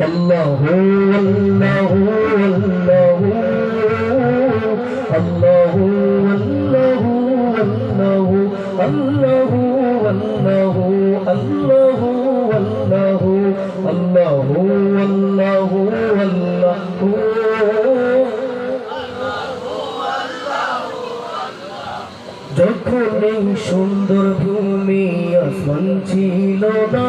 الله الله الله الله الله الله الله الله الله الله الله الله الله যখন এই সুন্দর ভূমি আসমান ছিল না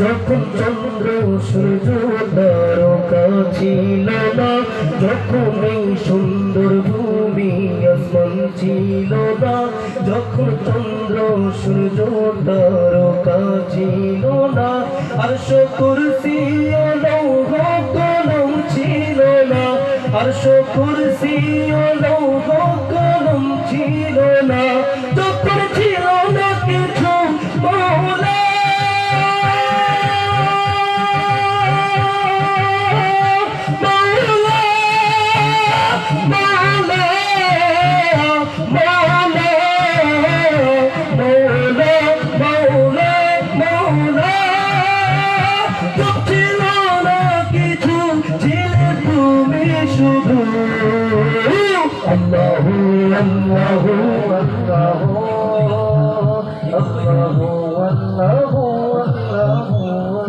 যখন চন্দ্র সূর্য তারকা ছিল না, যখন এই সুন্দর ভূমি আসমান ছিল না, যখন চন্দ্র সূর্য তারকা ছিল না, আর কুরসি লৌহ কলম ছিল না, আর কুরসি লৌহ কলম ছিল না الله الله الله الله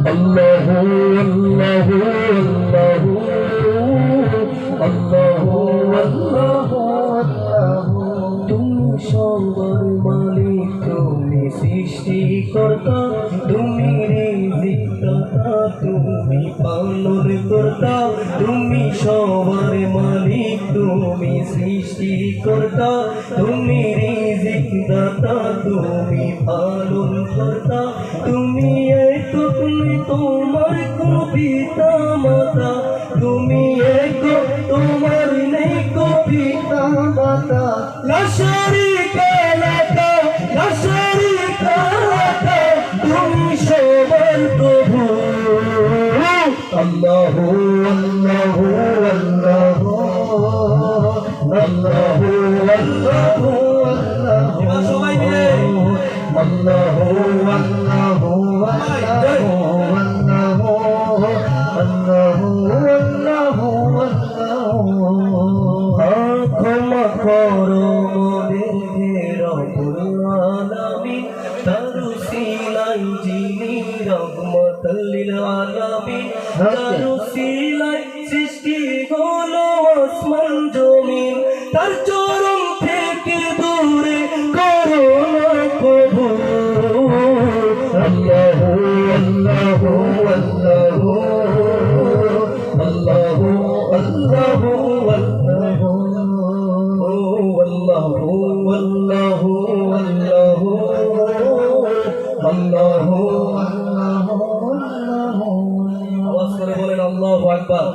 الله الله الله الله الله الله তুমি সবার মালিক তুমি সৃষ্টিকর্তা তুমি পালন কর্তা তুমি সবার মালিক, তুমি সৃষ্টিকর্তা, তুমি রিজিকদাতা, তুমি পালন কর্তা তুমি এক তুমি তোমার কোন মাতা তুমি এক তোমার নেই কো মাতা পরমদের রবুলালামি তারুসিলাই যিনি রহমতুল আলামিন। তারুসিলাই আচ্ছা। সৃষ্টি হলো আসমান জমিন। তার চরম থেকে দূরে করো না কবুল। আল্লাহ আওয়াজ করে বলেন আল্লাহ আকবার।